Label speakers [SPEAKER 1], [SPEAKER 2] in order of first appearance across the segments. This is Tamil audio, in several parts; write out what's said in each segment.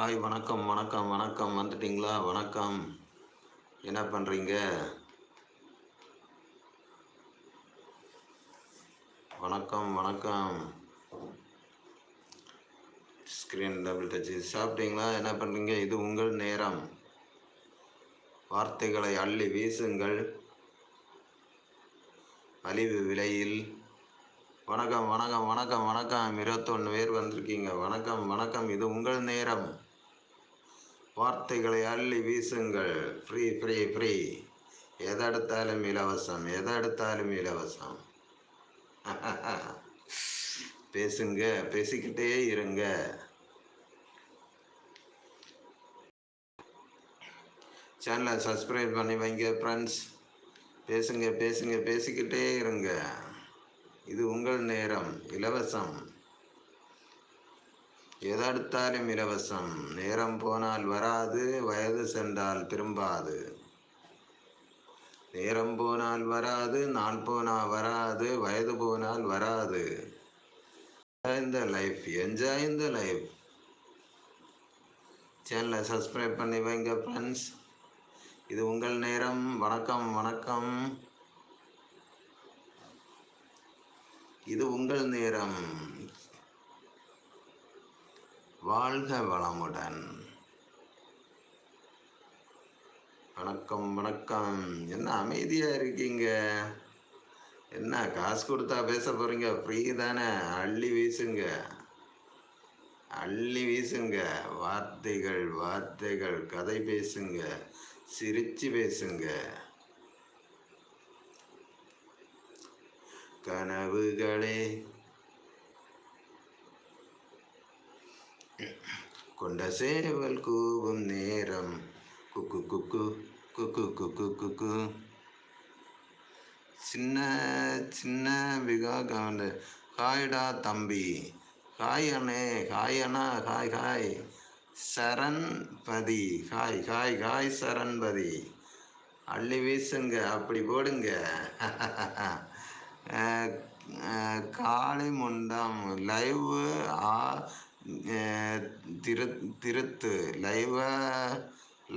[SPEAKER 1] ஹாய் வணக்கம் வணக்கம் வணக்கம். வந்துட்டிங்களா? வணக்கம். என்ன பண்ணுறீங்க வணக்கம் வணக்கம். ஸ்க்ரீன் டபுள் டச்சு சாப்பிட்டீங்களா? என்ன பண்ணுறீங்க இது உங்கள் நேரம். வார்த்தைகளை அள்ளி வீசுங்கள். அழிவு விலையில். வணக்கம் வணக்கம் வணக்கம் வணக்கம். இருபத்தொன்று பேர் வந்திருக்கீங்க. வணக்கம் வணக்கம். இது உங்கள் நேரம். வார்த்தைகளை அள்ளி வீசுங்கள். Free free free. எதெடுத்தாலும் இலவசம் எதெடுத்தாலும் இலவசம். பேசுங்க பேசிக்கிட்டே இருங்க. சேனலை சப்ஸ்கிரைப் பண்ணி வைங்க ஃப்ரெண்ட்ஸ் பேசுங்க பேசுங்க பேசிக்கிட்டே இருங்க. இது உங்கள் நேரம் இலவசம். எதெடுத்தாலும் இலவசம். நேரம் போனால் வராது வயது சென்றால் திரும்பாது. நேரம் போனால் வராது நாள் போனால் வராது வயது போனால் வராது. இந்த லைஃப் என்ஜாய் இந்த லைஃப் சேனலை சப்ஸ்கிரைப் பண்ணி வைங்க ஃப்ரெண்ட்ஸ் இது உங்கள் நேரம். வணக்கம் வணக்கம். இது உங்கள் நேரம். வாழ்க வளமுடன். வணக்கம் வணக்கம். என்ன அமைதியாக இருக்கீங்க? என்ன காசு கொடுத்தா பேச போகிறீங்க ஃப்ரீ தானே? அள்ளி வீசுங்க. அள்ளி வீசுங்க. வார்த்தைகள் வார்த்தைகள். கதை பேசுங்க. சிரிச்சு பேசுங்க. கனவுகளே கொண்ட சேவல் கூவும் நேரம். குக்கு குக்கு குக்கு குக்கு குக்கு. சின்ன சின்ன விகாகாண்டு ஹாய்டா தம்பி. ஹாய் அண்ணே. ஹாய் அண்ணா. Hi hi. Saranpathi. Hi hi hi Saranpathi. அள்ளி வீசுங்க. அப்படி போடுங்க. காளி காளை முண்டம். லைவ் ஆ திரு திருத்து லைவா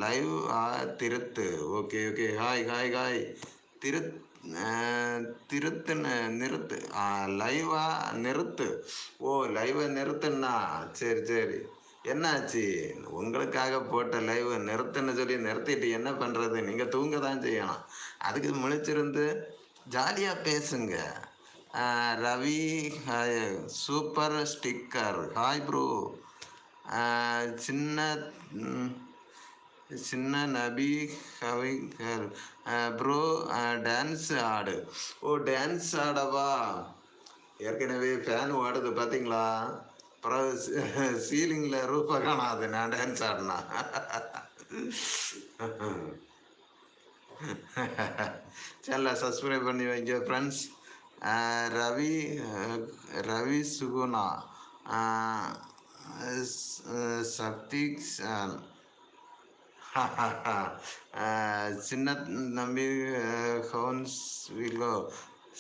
[SPEAKER 1] லைவ் ஆ திருத்து. Okay okay hi hi hi திரு திருத்துன்னு நிறுத்து. லைவா நிறுத்து. ஓ லைவை நிறுத்துன்னா சரி சரி. என்னாச்சு? உங்களுக்காக போட்ட லைவ் நிறுத்துன்னு சொல்லி நிறுத்திட்டு என்ன பண்ணுறது நீங்கள் தூங்க தான் செய்யணும். அதுக்கு முழிச்சிருந்து ஜாலியாக பேசுங்க. Ravi hi super sticker hi bro சின்ன சின்ன நபி கவிஞர் ப்ரோ டான்ஸ் ஆடு. ஓ டான்ஸ் ஆடவா? ஏற்கனவே ஃபேன் ஓடுது பார்த்தீங்களா அப்புறம் சீலிங்கில் ரூபா காணாது நான் டான்ஸ் ஆடினா. சேனலை சப்ஸ்கிரைப் பண்ணி வைங்க ஃப்ரெண்ட்ஸ் ரவி ரவி சுகுணா சப்திக் சான். சின்ன நம்பி ஹவுன்ஸ் வீலோ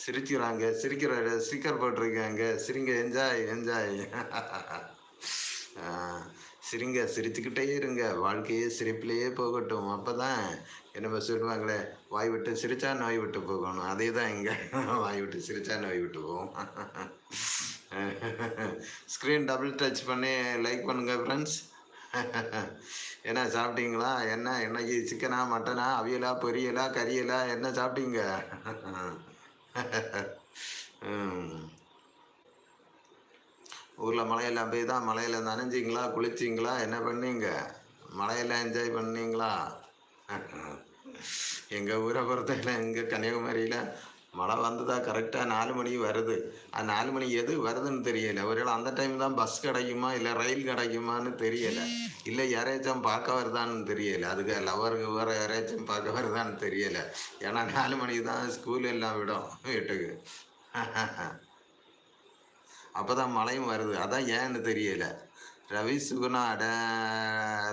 [SPEAKER 1] சிரிக்கிறாங்க சிரிக்கிற ஸ்டிக்கர் போட்டிருக்காங்க. சிரிங்க என்ஜாய் என்ஜாய். சிரிங்க சிரிச்சுக்கிட்டே இருங்க. வாழ்க்கையே சிரிப்பிலேயே போகட்டும். அப்போ தான் என்னமோ சொல்லுவாங்களே வாய் விட்டு சிரித்தா நோய் விட்டு போகணும் அதே தான் இங்கே. வாய் விட்டு சிரித்தா நோய் விட்டு போகும். ஸ்க்ரீன் டபுள் டச் பண்ணி லைக் பண்ணுங்கள் ஃப்ரெண்ட்ஸ் என்ன சாப்பிட்டீங்களா? என்ன என்னைக்கு சிக்கனா மட்டனா அவியலா பொரியலா கறியலா? என்ன சாப்பிட்டீங்க? ஊரில் மலையெல்லாம் போய் தான் மழையில் நனைஞ்சிங்களா குளிச்சிங்களா? என்ன பண்ணீங்க? மலையெல்லாம் என்ஜாய் பண்ணீங்களா? எங்கள் ஊரை பொறுத்தவரை எங்கள் கன்னியாகுமரியில் மழை வந்ததா கரெக்டாக நாலு மணிக்கு வருது. அது நாலு மணி எது வருதுன்னு தெரியல. ஒருவேளை அந்த டைம் தான் பஸ் கிடைக்குமா இல்லை ரயில் கிடைக்குமான்னு தெரியலை. இல்லை யாரையாச்சும் பார்க்க வருதான்னு தெரியலை. அதுக்கு லவருக்கு வேறு யாரையாச்சும் பார்க்க வருதான்னு தெரியலை. ஏன்னா நாலு மணிக்கு தான் ஸ்கூல் எல்லாம் விடும் வீட்டுக்கு. அப்போ தான் மழையும் வருது. அதான் ஏன்னு தெரியல. ரவி சுகுணாட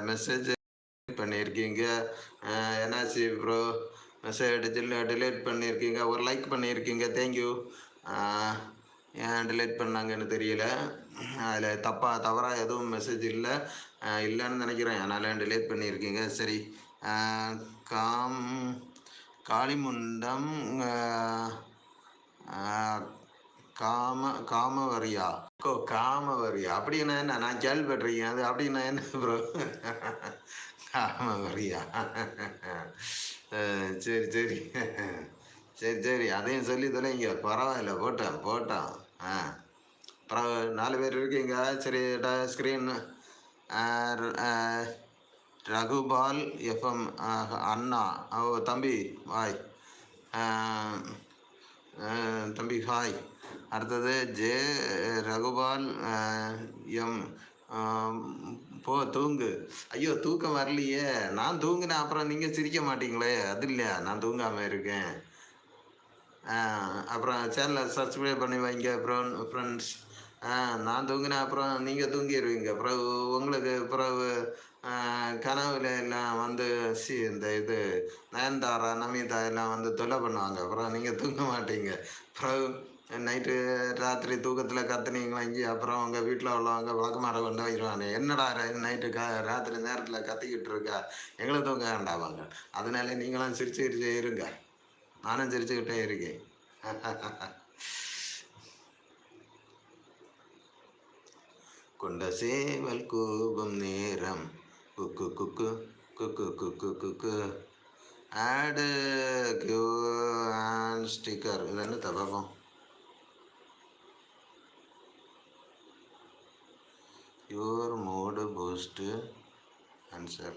[SPEAKER 1] மெசேஜ் பண்ணியிருக்கீங்க. என்ஆர்சி என்னாச்சு ப்ரோ மெசேஜ் டிலீட் பண்ணியிருக்கீங்க. ஒரு லைக் பண்ணியிருக்கீங்க. தேங்க்யூ ஏன் டிலேட் பண்ணாங்கன்னு தெரியல. அதில் தப்பாக தவறாக எதுவும் மெசேஜ் இல்லை. இல்லைன்னு நினைக்கிறேன். அதனால் டிலேட் பண்ணியிருக்கீங்க. சரி. காம் காளிமுண்டம் காம காமவரியா? ஓ காமவரியா? அப்படின்னா என்ன நான் கேள்விப்பட்டிருக்கேன். அது அப்படின்னா என்ன ப்ரோ காமவரியா? சரி சரி. சரி சரி. அதையும் சொல்லி தொலைங்க பரவாயில்ல. போட்டேன் போட்டான். ஆ. அப்புறம் நாலு பேர் இருக்கீங்க. சரி ஸ்க்ரீன் ரகுபால் எஃப்எம் அண்ணா. ஓ தம்பி வாய். தம்பி ஹாய். அடுத்தது ஜே ரகுபால் எம் போ தூங்கு. ஐயோ தூக்கம் வரலையே. நான் தூங்கினேன் அப்புறம் நீங்கள் சிரிக்க மாட்டீங்களே. அது இல்லையா? நான் தூங்காமல் இருக்கேன். அப்புறம் சேனலை சப்ஸ்கிரைப் பண்ணி வைங்க அப்புறம் ஃப்ரெண்ட்ஸ் நான் தூங்கினேன் அப்புறம் நீங்கள் தூங்கிடுவீங்க பிறகு உங்களுக்கு பிறகு கனவுல எல்லாம் வந்து சி இந்த இது நயன்தாரா நமிதா எல்லாம் வந்து தொல்லை பண்ணுவாங்க. அப்புறம் நீங்கள் தூங்க மாட்டீங்க. பிறகு நைட்டு ராத்திரி தூக்கத்தில் கத்துனீங்களா வாங்கி அப்புறம் அவங்க வீட்டில் உள்ளவங்க விளக்கமாற கொண்டு வைக்கிறாங்க என்னடா நைட்டு க ராத்திரி நேரத்தில் கத்திக்கிட்டு இருக்கா? எங்களை தூங்க வேண்டாமாங்க அதனால நீங்களும் சிரிச்சுக்கிட்டே இருங்க. நானும் சிரிச்சுக்கிட்டே இருக்கேன். கொண்ட சேவல் கூபம் நேரம். குக்கு குக்கு குக்கு குக்கு குக்கு. ஆடு கியூ அண்ட் ஸ்டிக்கர் இது என்ன your mode boost answer.